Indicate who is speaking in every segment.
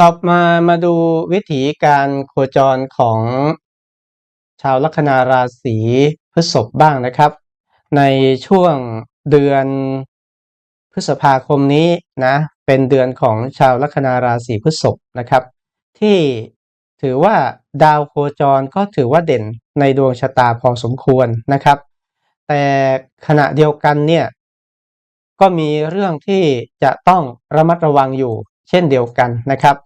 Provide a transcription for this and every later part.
Speaker 1: ต่อมามาดูวิถีการโคจรของชาวลัคนาราศีพฤษภบ้างนะครับ ในช่วงเดือนพฤษภาคมนี้นะเป็นเดือนของชาวลัคนาราศีพฤษภนะครับ ที่ถือว่าดาวโคจรก็ถือว่าเด่นในดวงชะตาพอสมควรนะครับ แต่ขณะเดียวกันเนี่ยก็มีเรื่องที่จะต้องระมัดระวังอยู่ เช่นเดียวกันนะครับ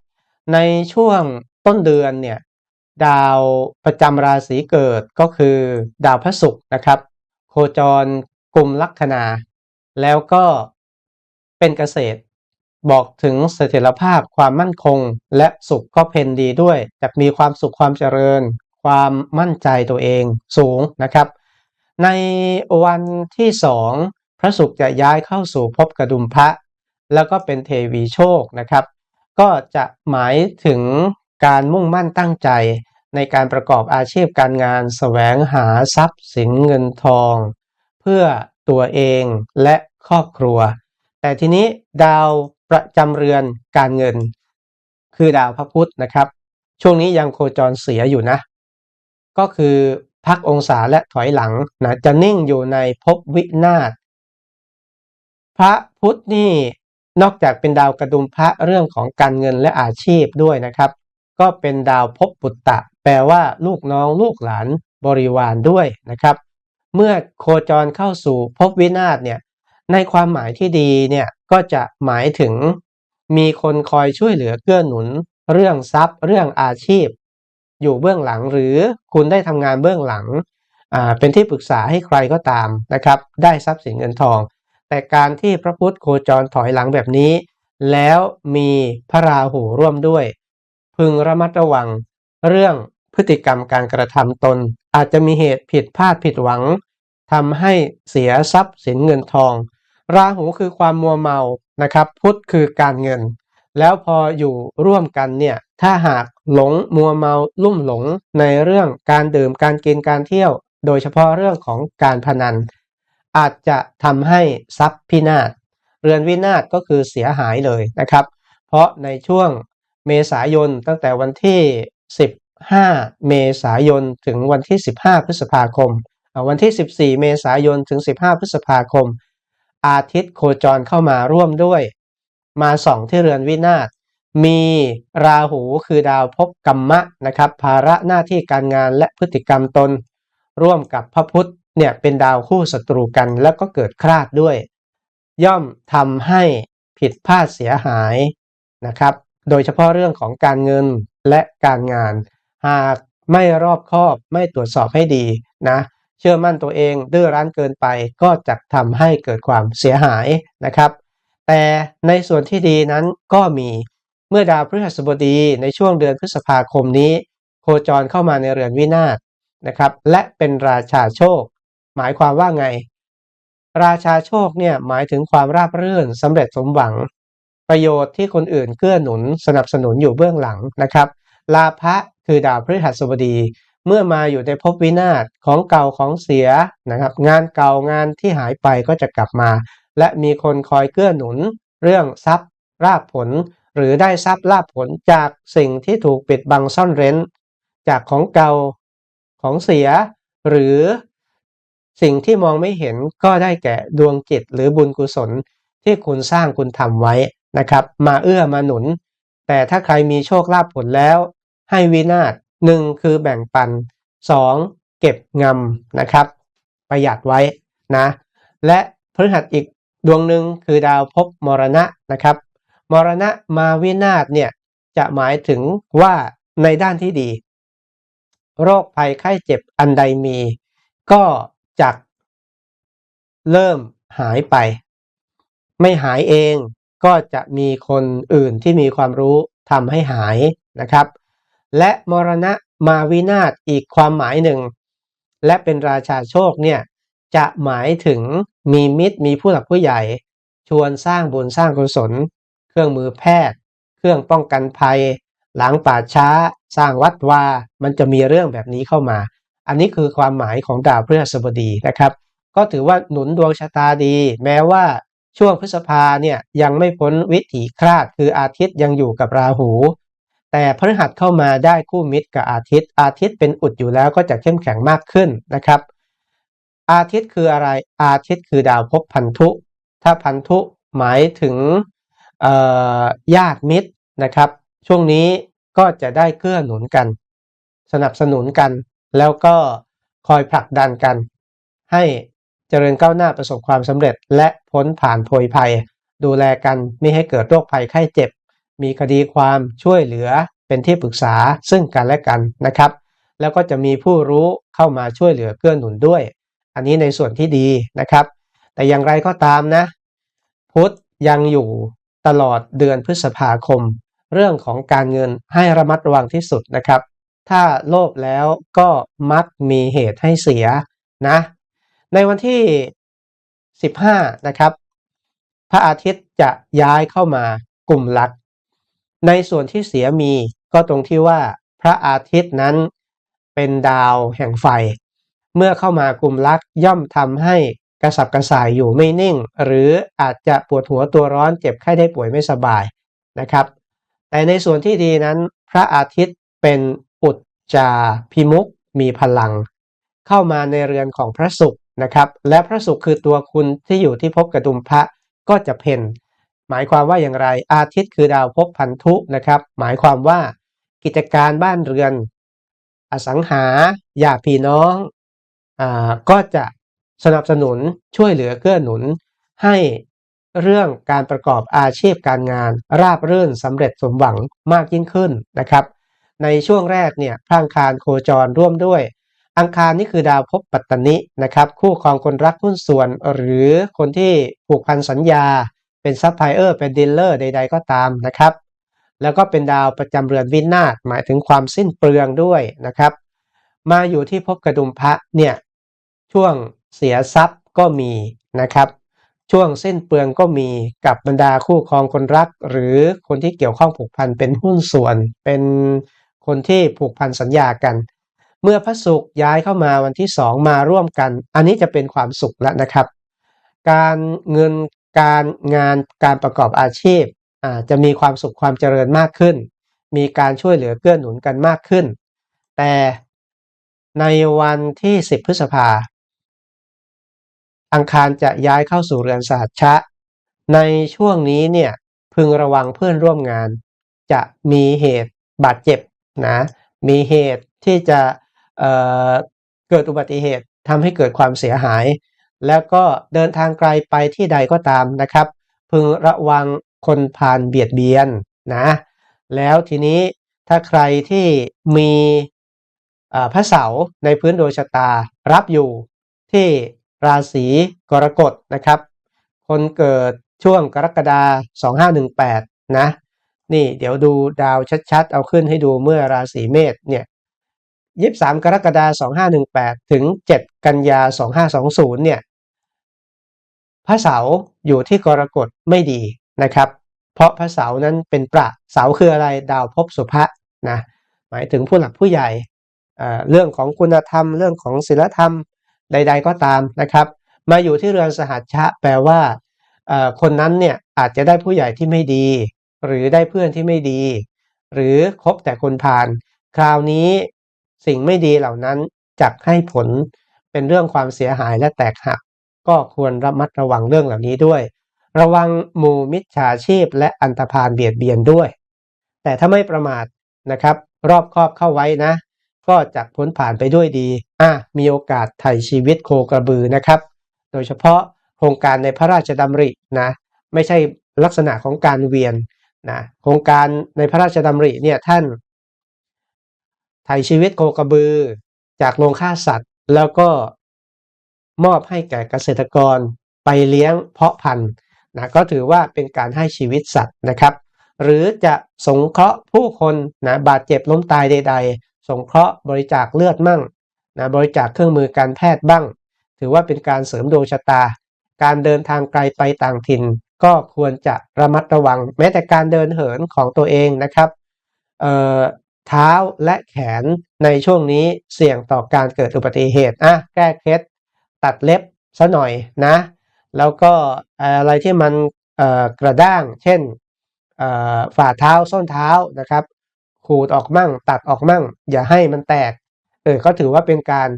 Speaker 1: ในช่วงต้นเดือนเนี่ยดาวประจำราศีเกิดก็คือ ดาวพระศุกร์นะครับ โคจรกลุ่มลัคนา แล้วก็เป็นเกษตร บอกถึงเสถียรภาพความมั่นคง และสุขก็เพนดีด้วยจะมีความสุขความเจริญ ความมั่นใจตัวเองสูงนะครับ ในวันที่สองพระศุกร์จะย้ายเข้าสู่ภพกระดุมพระ แล้วก็เป็นเทวีโชคนะครับ ก็จะหมายถึงการมุ่งมั่นตั้งใจในการประกอบอาชีพการงานแสวงหาทรัพย์สินเงินทอง เพื่อตัวเองและครอบครัว แต่ทีนี้ดาวประจำเรือนการเงิน คือดาวพระพุธนะครับ ช่วงนี้ยังโคจรเสียอยู่นะ ก็คือพักองศาและถอยหลังนะจะนิ่งอยู่ในภพวินาศพระพุธนี่ นอกจากเป็นดาวกระดุมพระเรื่องของการเงินและอาชีพด้วยนะครับ ก็เป็นดาวภพปุตตะ แปลว่าลูกน้องลูกหลานบริวารด้วยนะครับ เมื่อโคจรเข้าสู่ภพวินาศเนี่ยในความหมายที่ดีเนี่ยก็จะหมายถึง มีคนคอยช่วยเหลือเกื้อหนุน เรื่องทรัพย์ เรื่องอาชีพ อยู่เบื้องหลังหรือคุณได้ทำงานเบื้องหลังเป็นที่ปรึกษาให้ใครก็ตามนะครับ ได้ทรัพย์สินเงินทอง แต่การที่พระพุทธโคจรถอยหลังแบบนี้ แล้วมีพระราหูร่วมด้วย พึงระมัดระวัง เรื่องพฤติกรรมการกระทำตน อาจจะมีเหตุผิดพลาดผิดหวังทำให้เสียทรัพย์สินเงินทอง ราหูคือความมัวเมานะครับ พุทธคือการเงิน แล้วพออยู่ร่วมกันเนี่ยถ้าหากหลงมัวเมาลุ่มหลงในเรื่องการดื่มการกินการเที่ยว โดยเฉพาะเรื่องของการพนัน อาจจะทำให้ทรัพย์พินาศเรือนวินาศก็คือเสียหายเลยนะครับ เพราะในช่วงเมษายนตั้งแต่วันที่ 15 เมษายนถึงวันที่ 15 พฤษภาคม วันที่ 14 เมษายนถึง 15 พฤษภาคม อาทิตย์โคจรเข้ามาร่วมด้วย มาส่องที่เรือนวินาศมีราหูคือดาวภพกรรมะนะครับ ภาระหน้าที่การงานและพฤติกรรมตน ร่วมกับพระพุธ เนี่ยเป็นดาวคู่ศัตรูกันแล้วก็เกิดคลาดด้วย ย่อมทำให้ผิดพลาดเสียหายนะครับ โดยเฉพาะเรื่องของการเงินและการงาน หากไม่รอบคอบไม่ตรวจสอบให้ดีนะเชื่อมั่นตัวเองดื้อรั้นเกินไปก็จะทำให้เกิดความเสียหายนะครับ แต่ในส่วนที่ดีนั้นก็มีเมื่อดาวพฤหัสบดีในช่วงเดือนพฤษภาคมนี้ โคจรเข้ามาในเรือนวินาศนะครับ และเป็นราชาโชค หมายความว่าไง ราชาโชคเนี่ยหมายถึงความราบรื่นสำเร็จสมหวัง ประโยชน์ที่คนอื่นเกื้อหนุนสนับสนุนอยู่เบื้องหลังนะครับลาภะคือดาวพฤหัสบดีเมื่อมาอยู่ในภพวินาศของเก่าของเสียนะครับ งานเก่างานที่หายไปก็จะกลับมา และมีคนคอยเกื้อหนุน เรื่องทรัพย์ราบผล หรือได้ทรัพย์ลาบผลจากสิ่งที่ถูกปิดบังซ่อนเร้น จากของเก่าของเสีย หรือ สิ่งที่มองไม่เห็นก็ได้แก่ดวงจิตหรือบุญกุศลที่คุณสร้างคุณทำไว้นะครับ มาเอื้อมาหนุน แต่ถ้าใครมีโชคลาภผลแล้ว ให้วินาศหนึ่งคือแบ่งปันสองเก็บงำนะครับ ประหยัดไว้นะ และพฤหัสอีกดวงหนึ่งคือดาวภพมรณะนะครับ มรณะมาวินาศเนี่ยจะหมายถึงว่าในด้านที่ดี โรคภัยไข้เจ็บอันใดมี ก็ จะเริ่มหายไป ไม่หายเองก็จะมีคนอื่นที่มีความรู้ทำให้หายนะครับ และมรณะมาวินาศอีกความหมายหนึ่ง และเป็นราชาโชคเนี่ยจะหมายถึงมีมิตรมีผู้หลักผู้ใหญ่ ชวนสร้างบุญสร้างกุศล เครื่องมือแพทย์ เครื่องป้องกันภัย หลังป่าช้า สร้างวัดวา มันจะมีเรื่องแบบนี้เข้ามา อันนี้คือความหมายของดาวพฤหัสบดีนะครับ ก็ถือว่าหนุนดวงชะตาดี แม้ว่าช่วงพฤษภาเนี่ยยังไม่พ้นวิถีคลาดคืออาทิตย์ยังอยู่กับราหู แต่พฤหัสเข้ามาได้คู่มิตรกับอาทิตย์ อาทิตย์เป็นอุดอยู่แล้วก็จะเข้มแข็งมากขึ้นนะครับ อาทิตย์คืออะไรอาทิตย์คือดาวภพพันธุ ถ้าพันธุหมายถึงญาติมิตรนะครับ ช่วงนี้ก็จะได้เกื้อหนุนกัน สนับสนุนกัน แล้วก็คอยผลักดันกัน ให้เจริญก้าวหน้าประสบความสำเร็จ และพ้นผ่านโพยภัย ดูแลกันไม่ให้เกิดโรคภัยไข้เจ็บ มีคดีความช่วยเหลือเป็นที่ปรึกษาซึ่งกันและกันนะครับ แล้วก็จะมีผู้รู้เข้ามาช่วยเหลือเกื้อหนุนด้วย อันนี้ในส่วนที่ดีนะครับ แต่อย่างไรก็ตามนะ พุธยังอยู่ตลอดเดือนพฤษภาคม เรื่องของการเงินให้ระมัดระวังที่สุดนะครับ ถ้าโลภแล้วก็มักมีเหตุให้เสียนะ ในวันที่ 15 นะครับ พระอาทิตย์จะย้ายเข้ามากลุ่มลัก ในส่วนที่เสียมีก็ตรงที่ว่าพระอาทิตย์นั้นเป็นดาวแห่งไฟ เมื่อเข้ามากลุ่มลักย่อมทำให้กระสับกระส่ายอยู่ไม่นิ่ง หรืออาจจะปวดหัวตัวร้อนเจ็บไข้ได้ป่วยไม่สบายนะครับ แต่ในส่วนที่ดีนั้น พระอาทิตย์เป็น จจาพิมุกมีพลัง เข้ามาในเรือนของพระศุกร์นะครับ และพระศุกร์คือตัวคุณที่อยู่ที่ภพกระดุมพระก็จะเพ่นหมายความว่าอย่างไรอาทิตย์คือดาวภพพันธุนะครับ หมายความว่ากิจการบ้านเรือน อสังหาญาติพี่น้องอ่าก็จะสนับสนุนช่วยเหลือเกื้อหนุน ให้เรื่องการประกอบอาชีพการงาน ราบรื่นสำเร็จสมหวังมากยิ่งขึ้นนะครับ ในช่วงแรกเนี่ยพระอังคารโคจรร่วมด้วย อังคารนี่คือดาวภพปัตตนินะครับ คู่ครองคนรักหุ้นส่วน หรือคนที่ผูกพันสัญญา เป็นซัพพลายเออร์เป็นดีลเลอร์ใด ๆ ก็ตามนะครับ แล้วก็เป็นดาวประจำเรือนวินาศหมายถึงความสิ้นเปลืองด้วยนะครับ มาอยู่ที่ภพกระดุมพระเนี่ยช่วงเสียทรัพย์ก็มีนะครับช่วงเส้นเปลืองก็มีกับบรรดาคู่ครองคนรัก หรือคนที่เกี่ยวข้องผูกพันเป็นหุ้นส่วนเป็น คนที่ผูกพันสัญญากัน เมื่อพระศุกร์ย้ายเข้ามาวันที่สองมาร่วมกัน อันนี้จะเป็นความสุขแล้วนะครับ การเงินการงานการประกอบอาชีพจะมีความสุขความเจริญมากขึ้น มีการช่วยเหลือเกื้อหนุนกันมากขึ้น แต่ในวันที่ 10 พฤษภาอังคารจะย้ายเข้าสู่เรือนสหัชชะ ในช่วงนี้เนี่ยพึงระวังเพื่อนร่วมงาน จะมีเหตุบาดเจ็บ นะมีเหตุที่จะเเกิดอุบัติเหตุทำให้เกิดความเสียหาย แล้วก็เดินทางไกลไปที่ใดก็ตามนะครับ พึงระวังคนพานเบียดเบียนนะแล้วทีนี้ถ้าใครที่มีพระเสาร์ในพื้นดวงชะตารับอยู่ที่ราศีกรกฎนะครับ คนเกิดช่วงกรกฎาคม2518 นะ นี่เดี๋ยวดูดาวชัดๆ เอาขึ้นให้ดูเมื่อราศีเมษเนี่ย23กรกฎาคม2518 ถึง 7 กันยา 2520 เนี่ยพระเสาร์อยู่ที่กรกฎไม่ดีนะครับ เพราะพระเสาร์นั้นเป็นประเสาคืออะไรดาวภพสุภะนะหมายถึงผู้หลักผู้ใหญ่เรื่องของคุณธรรม เรื่องของศีลธรรมใด ๆ ก็ตามนะครับ มาอยู่ที่เรือนสหัชชะแปลว่าคนนั้นเนี่ยอาจจะได้ผู้ใหญ่ที่ไม่ดี หรือได้เพื่อนที่ไม่ดี หรือคบแต่คนผ่าน คราวนี้สิ่งไม่ดีเหล่านั้นจะให้ผลเป็นเรื่องความเสียหายและแตกหัก ก็ควรระมัดระวังเรื่องเหล่านี้ด้วย ระวังหมู่มิจฉาชีพและอันตรพานเบียดเบียนด้วย แต่ถ้าไม่ประมาทนะครับ รอบครอบเข้าไว้นะ ก็จะพ้นผ่านไปด้วยดีอะมีโอกาสไถ่ชีวิตโคกระบือนะครับ โดยเฉพาะโครงการในพระราชดำรินะ ไม่ใช่ลักษณะของการเวียน นะโครงการในพระราชดำริเนี่ยท่านไถ่ชีวิตโคกระบือจากโรงฆ่าสัตว์ แล้วก็มอบให้แก่เกษตรกรไปเลี้ยงเพาะพันธุ์นะก็ถือว่าเป็นการให้ชีวิตสัตว์นะครับ หรือจะสงเคราะห์ผู้คนนะบาดเจ็บล้มตายใด ๆ สงเคราะห์บริจาคเลือดมั่งนะบริจาคเครื่องมือการแพทย์บ้าง ถือว่าเป็นการเสริมดวงชะตา การเดินทางไกลไปต่างถิ่น ก็ควรจะระมัดระวังแม้แต่การเดินเหินของตัวเองนะครับเเท้าและแขนในช่วงนี้เสี่ยงต่อการเกิดอุบัติเหตุอะแก้เคล็ดตัดเล็บซะหน่อยนะ แล้วก็อะไรที่มันกระด้าง เช่นฝ่าเท้าส้นเท้านะครับ ขูดออกมั่ง ตัดออกมั่ง อย่าให้มันแตกเออก็ถือว่าเป็นการ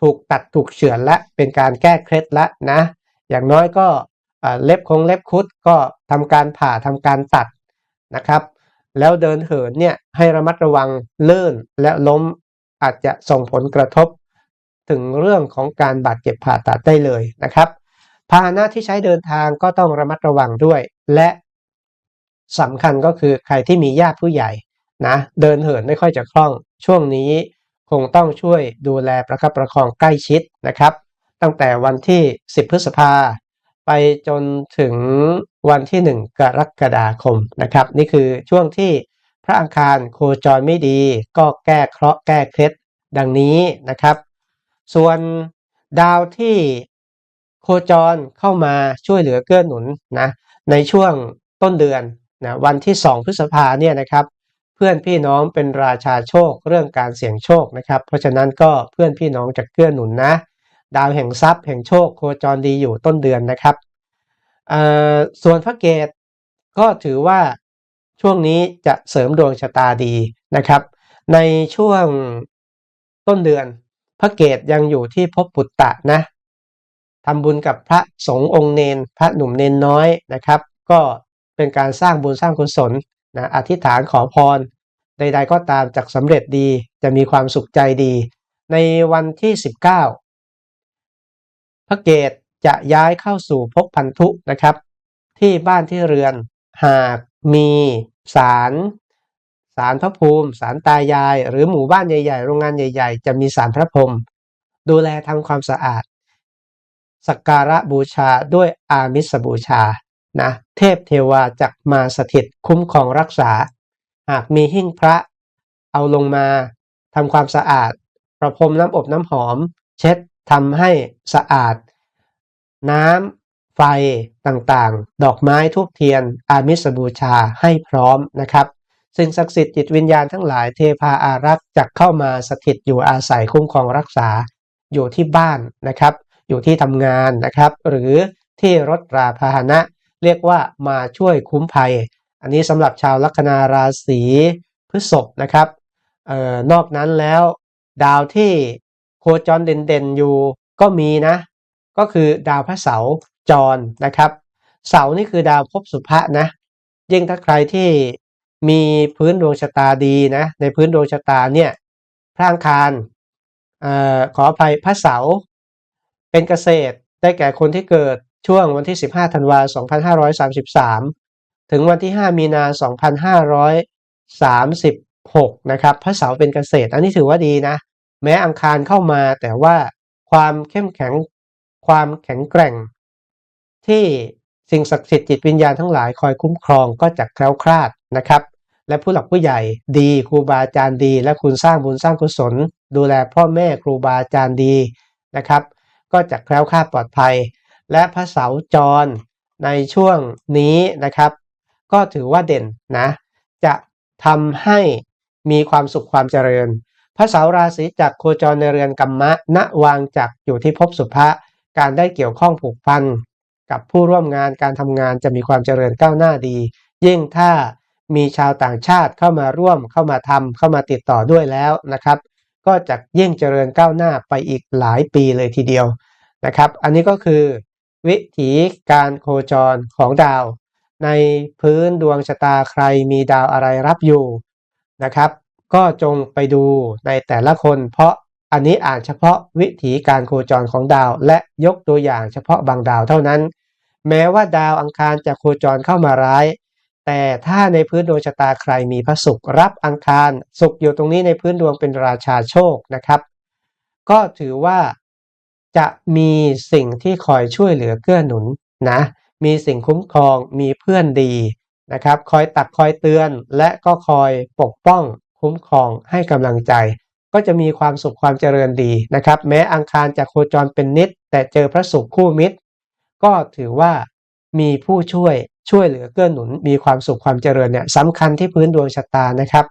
Speaker 1: ถูกตัดถูกเฉือนและเป็นการแก้เคล็ดละนะ อย่างน้อยก็ เล็บคงเล็บคุดก็ทำการผ่าทำการตัดนะครับ แล้วเดินเหินเนี่ยให้ระมัดระวังเลื่นและล้มอาจจะส่งผลกระทบถึงเรื่องของการบาดเจ็บผ่าตัดได้เลยนะครับ พาหนะที่ใช้เดินทางก็ต้องระมัดระวังด้วย และสำคัญก็คือใครที่มีญาติผู้ใหญ่นะเดินเหินไม่ค่อยจะคล่องช่วงนี้คงต้องช่วยดูแลประคับประคองใกล้ชิดนะครับ ตั้งแต่วันที่ 10 พฤษภา ไปจนถึงวันที่ 1 กรกฎาคมนะครับ นี่คือช่วงที่พระอังคารโคจรไม่ดี ก็แก้เคราะห์แก้เคล็ดดังนี้นะครับ ส่วนดาวที่โคจรเข้ามาช่วยเหลือเกื้อหนุนนะในช่วงต้นเดือนนะวันที่ 2 พฤษภาเนี่ยนะครับ เพื่อนพี่น้องเป็นราชาโชคเรื่องการเสี่ยงโชคนะครับ เพราะฉะนั้นก็เพื่อนพี่น้องจะเกื้อหนุนนะ ดาวแห่งทรัพย์แห่งโชคโคจรดีอยู่ต้นเดือนนะครับส่วนพระเกตก็ถือว่าช่วงนี้จะเสริมดวงชะตาดีนะครับ ในช่วงต้นเดือน พระเกตยังอยู่ที่ภพปุตตะนะทำบุญกับพระสงฆ์องค์เนน พระหนุ่มเนนน้อยนะครับ ก็เป็นการสร้างบุญสร้างกุศลนะอธิษฐานขอพร ใด ๆ ก็ตามจากสำเร็จดีจะมีความสุขใจดี ในวันที่ 19 พระเกตจะย้ายเข้าสู่ภพพันธุนะครับ ที่บ้านที่เรือนหากมีศาลศาลพระภูมิศาลตายาย หรือหมู่บ้านใหญ่ๆ โรงงานใหญ่ ๆ จะมีศาลพระพรหมดูแลทำความสะอาด สักการะบูชาด้วยอามิสบูชานะเทพเทวาจักมาสถิตคุ้มครองรักษา หากมีหิ้งพระเอาลงมาทำความสะอาด ประพรมน้ำอบน้ำหอม เช็ด ทำให้สะอาด น้ำไฟต่างๆ ดอกไม้ทุกเทียน อามิสบูชาให้พร้อมนะครับ สิ่งศักดิ์สิทธิ์จิตวิญญาณทั้งหลายเทพาอารักษ์จะเข้ามาสถิตอยู่อาศัยคุ้มครองรักษาอยู่ที่บ้านนะครับ อยู่ที่ทำงานนะครับ หรือที่รถราพาหนะ เรียกว่ามาช่วยคุ้มภัย อันนี้สำหรับชาวลัคนาราศีพฤษภนะครับออนอกนั้นแล้ว ดาวที่ โคจรเด่นๆอยู่ก็มีนะ ก็คือดาวพระเสาร์จรนะครับ เสานี่คือดาวภพสุภะนะยิ่งถ้าใครที่มีพื้นดวงชะตาดีนะในพื้นดวงชะตาเนี่ยพระอังคารอขออภัยพระเสาร์เป็นเกษตรได้แก่คนที่เกิดช่วงวันที่ 15 ธันวาคม2533 ถึงวันที่ 5 มีนา 2536 นะครับ พระเสาร์เป็นเกษตร อันนี้ถือว่าดีนะ แม้อังคารเข้ามาแต่ว่าความเข้มแข็งความแข็งแกร่ง ที่สิ่งศักดิ์สิทธิ์จิตวิญญาณทั้งหลายคอยคุ้มครองก็จะแคล้วคลาดนะครับ และผู้หลักผู้ใหญ่ดีครูบาอาจารย์ดี และคุณสร้างบุญสร้างกุศล ดูแลพ่อแม่ครูบาอาจารย์ดีนะครับ ก็จะแคล้วคลาดปลอดภัย และพระเสาจรในช่วงนี้นะครับ ก็ถือว่าเด่นนะ จะทำให้มีความสุขความเจริญ พระเสาราศีจักโคจรในเรือนกรรมะ ณวางจักอยู่ที่ภพสุภะการได้เกี่ยวข้องผูกพันกับผู้ร่วมงานการทำงานจะมีความเจริญก้าวหน้าดี ยิ่งถ้ามีชาวต่างชาติเข้ามาร่วมเข้ามาทำเข้ามาติดต่อด้วยแล้วนะครับ ก็จะยิ่งเจริญก้าวหน้าไปอีกหลายปีเลยทีเดียวนะครับ อันนี้ก็คือ วิถีการโคจรของดาว ในพื้นดวงชะตาใครมีดาวอะไรรับอยู่นะครับ ก็จงไปดูในแต่ละคน เพราะอันนี้อ่านเฉพาะวิถีการโคจรของดาว และยกตัวอย่างเฉพาะบางดาวเท่านั้น แม้ว่าดาวอังคารจะโคจรเข้ามาร้าย แต่ถ้าในพื้นดวงชะตาใครมีพระศุกร์รับอังคารศุกร์อยู่ตรงนี้ในพื้นดวงเป็นราชาโชคนะครับ ก็ถือว่าจะมีสิ่งที่คอยช่วยเหลือเกื้อหนุนนะ มีสิ่งคุ้มครอง มีเพื่อนดีนะครับ คอยตักคอยเตือนและก็คอยปกป้อง คุ้มครองให้กำลังใจ ก็จะมีความสุขความเจริญดีนะครับ แม้อังคารจะโคจรเป็นนิด แต่เจอพระศุกร์คู่มิตร ก็ถือว่ามีผู้ช่วยช่วยเหลือเกื้อหนุน มีความสุขความเจริญเนี่ยสำคัญที่พื้นดวงชะตานะครับ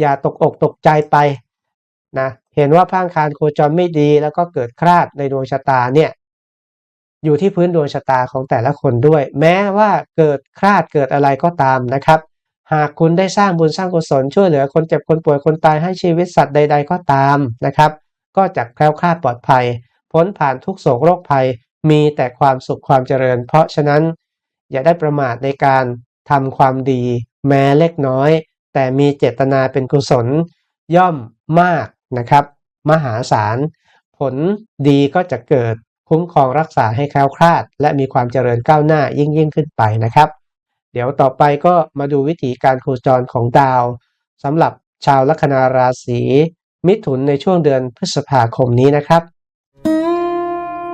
Speaker 1: อย่าตกอกตกใจไปนะเห็นว่าพางคารโคจรไม่ดีแล้วก็เกิดคลาดในดวงชะตาเนี่ยอยู่ที่พื้นดวงชะตาของแต่ละคนด้วย แม้ว่าเกิดคลาดเกิดอะไรก็ตามนะครับ หากคุณได้สร้างบุญสร้างกุศลช่วยเหลือคนเจ็บคนป่วยคนตายให้ชีวิตสัตว์ใด ๆ ก็ตามนะครับ ก็จะแคล้วคลาดปลอดภัย พ้นผ่านทุกโศกโรคภัย มีแต่ความสุขความเจริญ เพราะฉะนั้น อย่าได้ประมาทในการทำความดี แม้เล็กน้อย แต่มีเจตนาเป็นกุศล ย่อมมากนะครับ มหาศาลผลดีก็จะเกิดคุ้มครองรักษาให้แคล้วคลาด และมีความเจริญก้าวหน้ายิ่งยิ่งขึ้นไปนะครับ เดี๋ยวต่อไปก็มาดูวิธีการโคจรของดาวสำหรับชาวลัคนาราศีมิถุนในช่วงเดือนพฤษภาคมนี้นะครับ